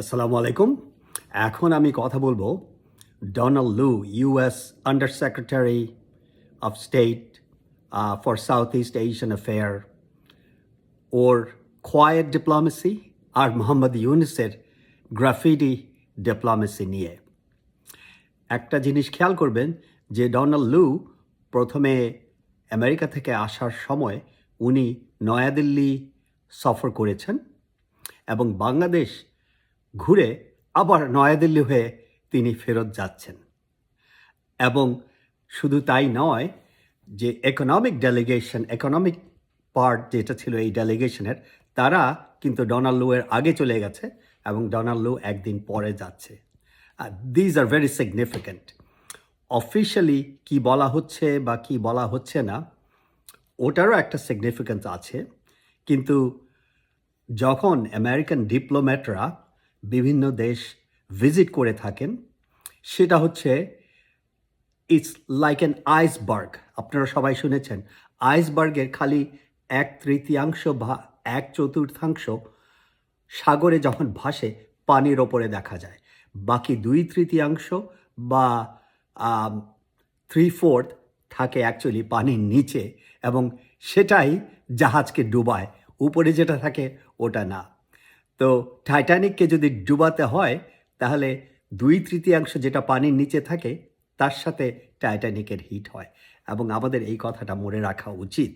আসসালামু আলাইকুম। এখন আমি কথা বলব Donald Lu US under secretary of state for south east Asian affair or quiet diplomacy আর মোহাম্মদ ইউনিসের গ্রাফিডি ডিপ্লোমেসি নিয়ে। একটা জিনিস খেয়াল করবেন যে ডোনাল্ড লু প্রথমে আমেরিকা থেকে আসার সময় উনি নয়াদিল্লি সফর করেছেন এবং বাংলাদেশ ঘুরে আবার নয়াদিল্লি হয়ে তিনি ফেরত যাচ্ছেন। এবং শুধু তাই নয় যে ইকোনমিক ডেলিগেশন ইকোনমিক পার্ট যেটা ছিল এই ডেলিগেশনের তারা কিন্তু ডোনাল্ড লুয়ের আগে চলে গেছে এবং ডোনাল্ড একদিন পরে যাচ্ছে। These are very significant officially কি বলা হচ্ছে বা কি বলা হচ্ছে না, ওটারও একটা সিগনিফিক্যান্স আছে। কিন্তু যখন আমেরিকান ডিপ্লোম্যাটরা বিভিন্ন দেশ ভিজিট করে থাকেন, সেটা হচ্ছে ইটস লাইক অ্যান আইসবার্গ আপনারা সবাই শুনেছেন আইসবার্গের খালি এক তৃতীয়াংশ বা এক চতুর্থাংশ সাগরে যখন ভাসে, পানির ওপরে দেখা যায়। বাকি দুই তৃতীয়াংশ বা থ্রি ফোর্থ থাকে অ্যাকচুয়ালি পানির নিচে এবং সেটাই জাহাজকে ডুবায়। উপরে যেটা থাকে, ওটা না। তো টাইটানিককে যদি ডুবাতে হয়, তাহলে দুই তৃতীয়াংশ যেটা পানির নিচে থাকে, তার সাথে টাইটানিকের হিট হয়। এবং আমাদের এই কথাটা মনে রাখা উচিত।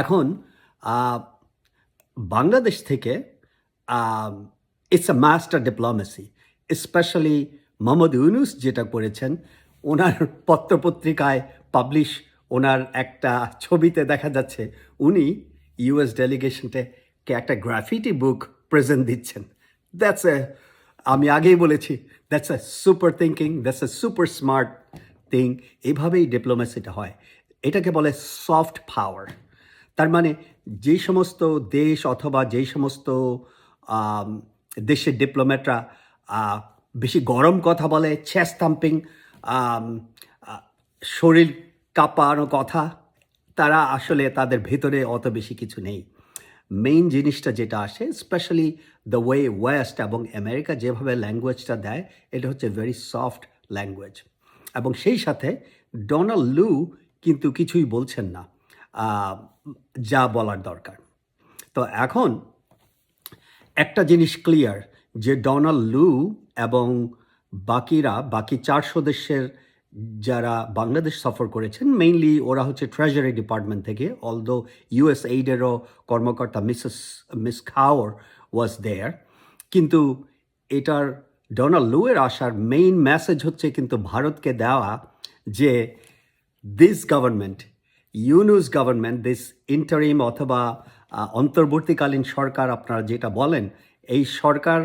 এখন বাংলাদেশ থেকে it's a master diplomacy specially Mohammad Yunus যেটা করেছেন, ওনার পত্রপত্রিকায় পাবলিশ ওনার একটা ছবিতে দেখা যাচ্ছে, উনি ইউএস ডেলিগেশনটাকে একটা গ্রাফিটি বুক প্রেজেন্ট দিচ্ছেন। দ্যাটস এ আমি আগেই বলেছি that's a super thinking that's a super smart thing এভাবেই ডিপ্লোমেসিটা হয়। এটাকে বলে সফট পাওয়ার তার মানে যে সমস্ত দেশ অথবা যেই সমস্ত দেশের ডিপ্লোম্যাটরা বেশি গরম কথা বলে চেস থাম্পিং শরীর কাঁপানো কথা, তারা আসলে তাদের ভেতরে অত বেশি কিছু নেই। মেইন জিনিসটা যেটা আসে স্পেশালি দ্য ওয়ে ওয়েস্ট এবং আমেরিকা যেভাবে ল্যাঙ্গুয়েজটা দেয়, এটা হচ্ছে ভেরি সফট ল্যাঙ্গুয়েজ এবং সেই সাথে ডোনাল্ড লু কিন্তু কিছুই বলছেন না যা বলার দরকার। তো এখন একটা জিনিস ক্লিয়ার যে ডোনাল্ড লু এবং বাকিরা, বাকি চারশো দেশের যারা বাংলাদেশ সফর করেছেন মেইনলি ওরা হচ্ছে ট্রেজারি ডিপার্টমেন্ট থেকে অলদো ইউএস এইডেরও কর্মকর্তা মিসেস মিস খাওয়ার ওয়াজ দেয়ার কিন্তু এটার ডোনাল্ড লুয়ের আসার মেইন মেসেজ হচ্ছে কিন্তু ভারতকে দেওয়া যে this government Yunus government this interim অথবা অন্তর্বর্তীকালীন সরকার আপনারা যেটা বলেন, এই সরকার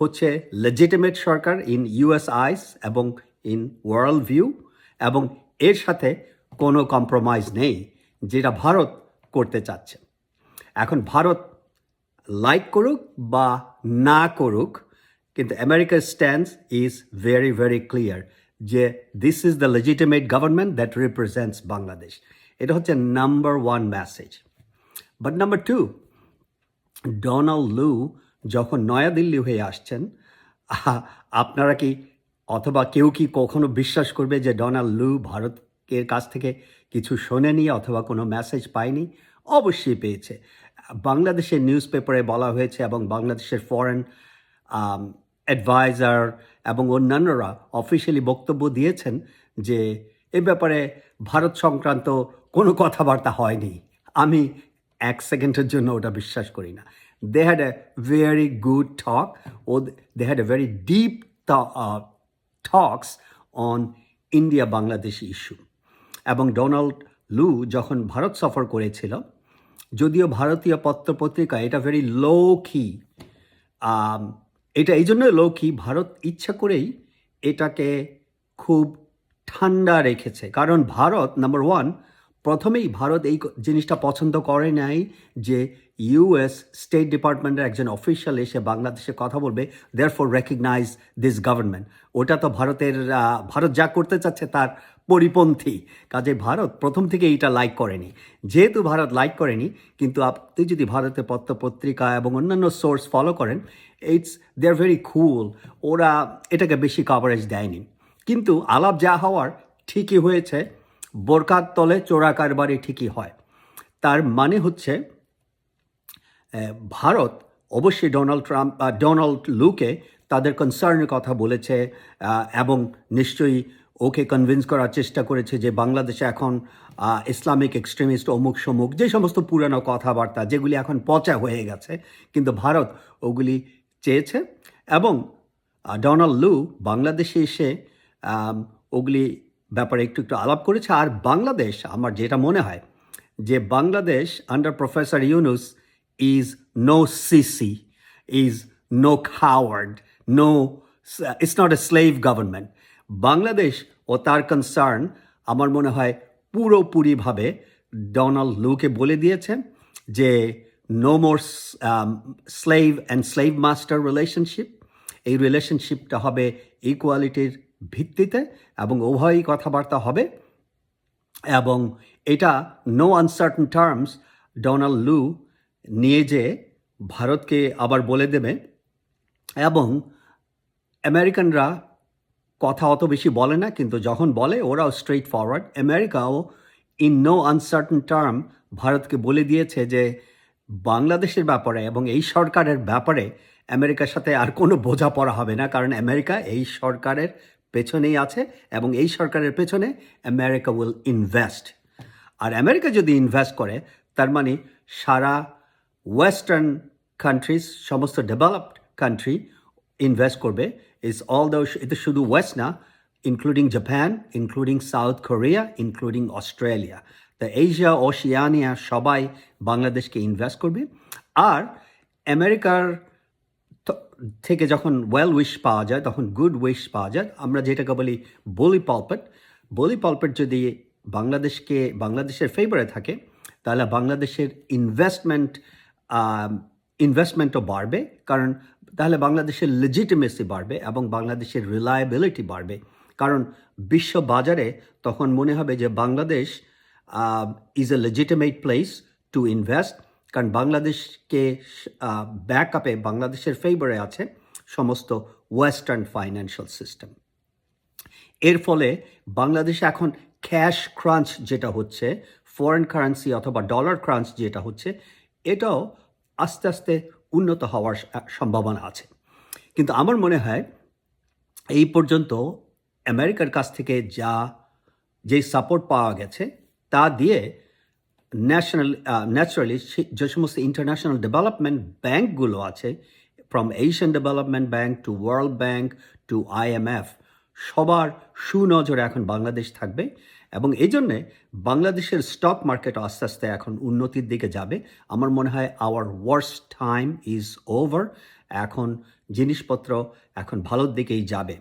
হচ্ছে লেজিটিমেট সরকার ইন ইউএস আইস এবং ইন ওয়ার্ল্ড ভিউ এবং এর সাথে কোনো কম্প্রোমাইজ নেই যেটা ভারত করতে চাচ্ছে। এখন ভারত লাইক করুক বা না করুক, কিন্তু আমেরিকার stance is very very clear যে this is the legitimate government that represents Bangladesh এটা হচ্ছে number one message but number two Donald Lu যখন নয়াদিল্লি হয়ে আসছেন আপনারা কি অথবা কেউ কি কখনো বিশ্বাস করবে যে ডোনাল্ড লু ভারতের কাছ থেকে কিছু শোনেনি অথবা কোনো মেসেজ পায়নি? অবশ্যই পেয়েছে। বাংলাদেশের নিউজ পেপারে বলা হয়েছে এবং বাংলাদেশের ফরেন অ্যাডভাইজার এবং অন্যান্যরা অফিসিয়ালি বক্তব্য দিয়েছেন যে এ ব্যাপারে ভারত সংক্রান্ত কোনো কথাবার্তা হয়নি। আমি এক সেকেন্ডের জন্য ওটা বিশ্বাস করি না। They had a very good talk O they had a very deep talks on India Bangladesh issue এবং ডোনাল্ড লু যখন ভারত সফর করেছিল, যদিও ভারতীয় পত্রপত্রিকা এটা ভেরি লো এটা এই জন্য লৌকি ভারত ইচ্ছা করেই এটাকে খুব ঠান্ডা রেখেছে। কারণ ভারত নাম্বার ওয়ান প্রথমেই ভারত এই জিনিসটা পছন্দ করে নাই যে ইউএস স্টেট ডিপার্টমেন্টের একজন অফিসিয়াল এসে বাংলাদেশে কথা বলবে there for recognise this government ওটা তো ভারতের ভারত যা করতে চাচ্ছে তার পরিপন্থী। কাজে ভারত প্রথম থেকে এইটা লাইক করেনি। যেহেতু ভারত লাইক করেনি, কিন্তু আপনি যদি ভারতের পত্র পত্রিকা এবং অন্যান্য সোর্স ফলো করেন it's they are very cool ওরা এটাকে বেশি কভারেজ দেয়নি। কিন্তু আলাপ যা হওয়ার ঠিকই হয়েছে, বোরকার তলে চোরা কারবারি ঠিকই হয়। তার মানে হচ্ছে ভারত অবশ্যই ডোনাল্ড ট্রাম্প ডোনাল্ড লুকে তাদের কনসার্নের কথা বলেছে এবং নিশ্চয়ই ওকে কনভিন্স করার চেষ্টা করেছে যে বাংলাদেশে এখন ইসলামিক এক্সট্রিমিস্ট অমুক সমুক যে সমস্ত পুরানো কথাবার্তা যেগুলি এখন পচা হয়ে গেছে, কিন্তু ভারত ওগুলি চেয়েছে এবং ডোনাল্ড লু বাংলাদেশে এসে ওগুলি ব্যাপারে একটু একটু আলাপ করেছে। আর বাংলাদেশ, আমার যেটা মনে হয় যে Bangladesh under professor Yunus is no sissy is no coward no it's not a slave government Bangladesh ও তার কনসার্ন আমার মনে হয় পুরোপুরিভাবে ডোনাল্ড লুকে বলে দিয়েছে যে no more slave and slave master relationship এই রিলেশনশিপটা হবে ইকুয়ালিটির ভিত্তিতে এবং উভয়ই কথাবার্তা হবে এবং এটা নো আনসার্টেন টার্মস ডোনাল্ড লু নিয়ে যে ভারতকে আবার বলে দেবে এবং আমেরিকানরা কথা অত বেশি বলে না, কিন্তু যখন বলে ওরাও স্ট্রেট ফরওয়ার্ড আমেরিকাও ইন নো আনসার্টেন টার্ম ভারতকে বলে দিয়েছে যে বাংলাদেশের ব্যাপারে এবং এই সরকারের ব্যাপারে আমেরিকার সাথে আর কোনো বোঝাপড়া হবে না, কারণ আমেরিকা এই সরকারের পেছনেই আছে এবং এই সরকারের পেছনে আমেরিকা উইল ইনভেস্ট আর আমেরিকা যদি ইনভেস্ট করে, তার মানে সারা ওয়েস্টার্ন কান্ট্রিজ সমস্ত ডেভেলপড কান্ট্রি ইনভেস্ট করবে। ইজ অল দ্য এটা শুধু ওয়েস্ট না including Japan including South Korea including Australia তা এশিয়া ওশিয়ানিয়া সবাই বাংলাদেশকে ইনভেস্ট করবে। আর আমেরিকার থেকে যখন ওয়েল উইশ পাওয়া যায়, তখন গুড উইশ পাওয়া যায়। আমরা যেটাকে বলি বলি পালপেট বলি পালপেট যদি বাংলাদেশকে বাংলাদেশের ফেভারে থাকে, তাহলে বাংলাদেশের ইনভেস্টমেন্ট ইনভেস্টমেন্টও বাড়বে। কারণ তাহলে বাংলাদেশের লেজিটিমেসি বাড়বে এবং বাংলাদেশের রিলায়েবিলিটি বাড়বে। কারণ বিশ্ব বাজারে তখন মনে হবে যে Bangladesh is a legitimate place to invest কারণ বাংলাদেশকে ব্যাক আপে বাংলাদেশের ফেভারে আছে সমস্ত ওয়েস্টার্ন ফাইন্যান্সিয়াল সিস্টেম এর ফলে বাংলাদেশে এখন ক্যাশ ক্রাঞ্চ যেটা হচ্ছে ফরেন কারেন্সি অথবা ডলার ক্রাঞ্চ যেটা হচ্ছে এটাও আস্তে আস্তে উন্নত হওয়ার সম্ভাবনা আছে। কিন্তু আমার মনে হয় এই পর্যন্ত আমেরিকার কাছ থেকে যা যে সাপোর্ট পাওয়া গেছে, তা দিয়ে ন্যাশনাল ন্যাচারালি যে সমস্ত ইন্টারন্যাশনাল ডেভেলপমেন্ট ব্যাঙ্কগুলো আছে from Asian development bank to world bank to IMF সবার সুনজরে এখন বাংলাদেশ থাকবে। এবং এই জন্যে বাংলাদেশের স্টক মার্কেট আস্তে আস্তে এখন উন্নতির দিকে যাবে। আমার মনে হয় our worst time is over এখন জিনিসপত্র এখন ভালোর দিকেই যাবে।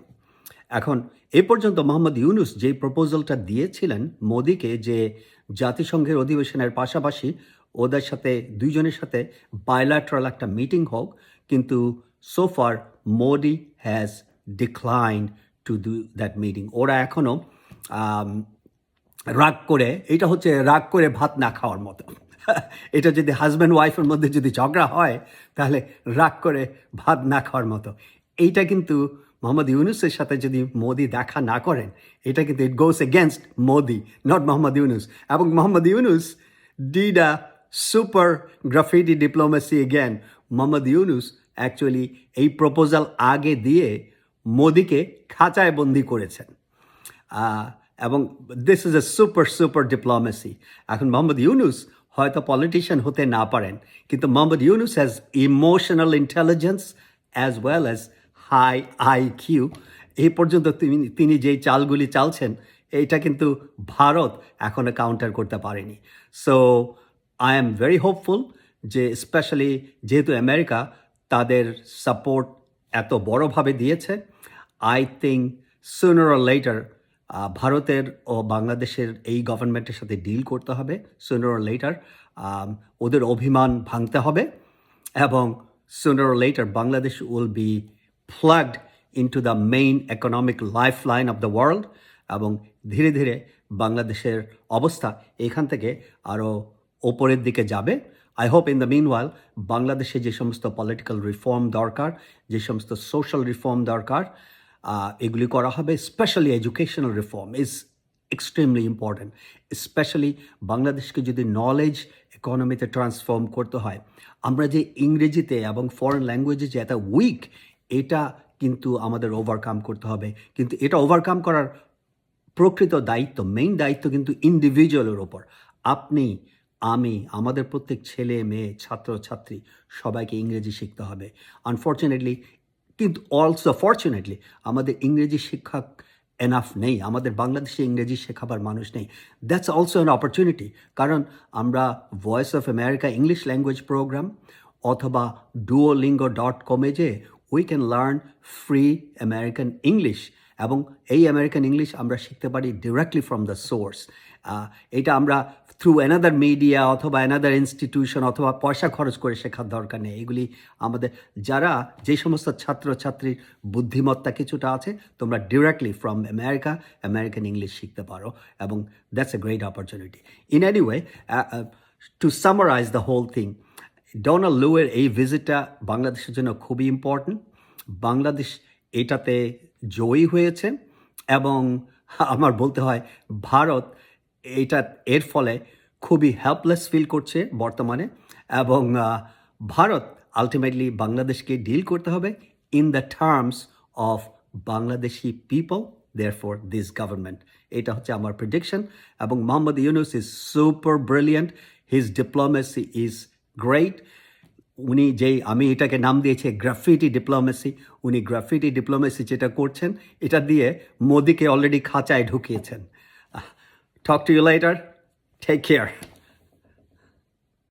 এখন এ পর্যন্ত মোহাম্মদ ইউনুস যে প্রপোজালটা দিয়েছিলেন মোদিকে যে জাতিসংঘের অধিবেশনের পাশাপাশি ওদের সাথে, দুইজনের সাথে বায়োল্যাট্রাল একটা মিটিং হোক, কিন্তু so far Modi has decline to do that meeting ওরা এখনও রাগ করে এটা হচ্ছে রাগ করে ভাত না খাওয়ার মতো। এটা যদি হাজব্যান্ড ওয়াইফের মধ্যে যদি ঝগড়া হয়, তাহলে রাগ করে ভাত না খাওয়ার মতো। এইটা কিন্তু মোহাম্মদ ইউনুসের সাথে যদি মোদি দেখা না করেন, এটা কিন্তু it goes against Modi not Mohammad Yunus. এবং Mohammad Yunus did a super graffiti diplomacy again Mohammad Yunus actually এই প্রপোজাল আগে দিয়ে মোদিকে খাঁচায় বন্দি করেছেন। এবং this is a super super diplomacy এখন মোহাম্মদ ইউনুস হয়তো পলিটিশিয়ান হতে না পারেন, কিন্তু Mohammad Yunus has emotional intelligence as well as high I Q এই পর্যন্ত তিনি তিনি যেই চালগুলি চালছেন এটা কিন্তু ভারত এখনও কাউন্টার করতে পারেনি। So I am very hopeful যে স্পেশালি যেহেতু আমেরিকা তাদের সাপোর্ট এত বড়ভাবে দিয়েছে আই থিঙ্ক সুনার লেটার ভারতের ও বাংলাদেশের এই গভর্নমেন্টের সাথে ডিল করতে হবে। সুনার লেটার ওদের অভিমান ভাঙতে হবে এবং sooner or later Bangladesh will be plugged the main main lifeline of the world এবং ধীরে ধীরে বাংলাদেশের অবস্থা এখান থেকে আরও ওপরের দিকে যাবে। I hope in the meanwhile বাংলাদেশে যে সমস্ত পলিটিক্যাল রিফর্ম দরকার, যে সমস্ত সোশ্যাল রিফর্ম দরকার এগুলি করা হবে। Specially educational reform is extremely important specially বাংলাদেশকে যদি নলেজ ইকোনমিতে ট্রান্সফর্ম করতে হয়। আমরা যে ইংরেজিতে এবং ফরেন ল্যাঙ্গুয়েজে যে এত উইক এটা কিন্তু আমাদের ওভারকাম করতে হবে। কিন্তু এটা ওভারকাম করার প্রকৃত দায়িত্ব মেইন দায়িত্ব কিন্তু ইন্ডিভিজুয়ালের ওপর আপনি, আমি, আমাদের প্রত্যেক ছেলে, মেয়ে, ছাত্র, ছাত্রী, সবাইকে ইংরেজি শিখতে হবে। আনফর্চুনেটলি কিন্তু অলসো ফর্চুনেটলি আমাদের ইংরেজি শিক্ষা এনাফ নেই, আমাদের বাংলাদেশে ইংরেজি শেখাবার মানুষ নেই। দ্যাটস অলসো অ্যান অপরচুনিটি কারণ আমরা voice of America English language programme অথবা ডুওলিঙ্গো ডট কমে যে we can learn free American English এবং এই আমেরিকান ইংলিশ আমরা শিখতে পারি ডিরেক্টলি ফ্রম দ্য সোর্স এটা আমরা থ্রু অ্যানাদার মিডিয়া অথবা অ্যানাদার ইনস্টিটিউশন অথবা পয়সা খরচ করে শেখার দরকার নেই। এগুলি আমাদের, যারা যে সমস্ত ছাত্রছাত্রীর বুদ্ধিমত্তা কিছুটা আছে, তোমরা directly from America American English শিখতে পারো এবং that's a great opportunity in anyway to summarise the whole thing Donald লুয়ের এই ভিজিটটা বাংলাদেশের জন্য খুবই ইম্পর্ট্যান্ট বাংলাদেশ এটাতে জয়ী হয়েছে এবং আমার বলতে হয় ভারত এটা এর ফলে খুবই হেল্পলেস ফিল করছে বর্তমানে এবং ভারত আলটিমেটলি বাংলাদেশকে ডিল করতে হবে in the terms of Bangladeshi people there for this government এটা হচ্ছে আমার প্রেডিকশন এবং Mohammad Yunus is super brilliant his diplomacy is great উনি যেই, আমি এটাকে নাম দিয়েছি গ্রাফিটি ডিপ্লোমেসি উনি গ্রাফিটি ডিপ্লোমেসি যেটা করছেন, এটা দিয়ে মোদিকে অলরেডি খাঁচায় ঢুকিয়েছেন। Talk to you later take care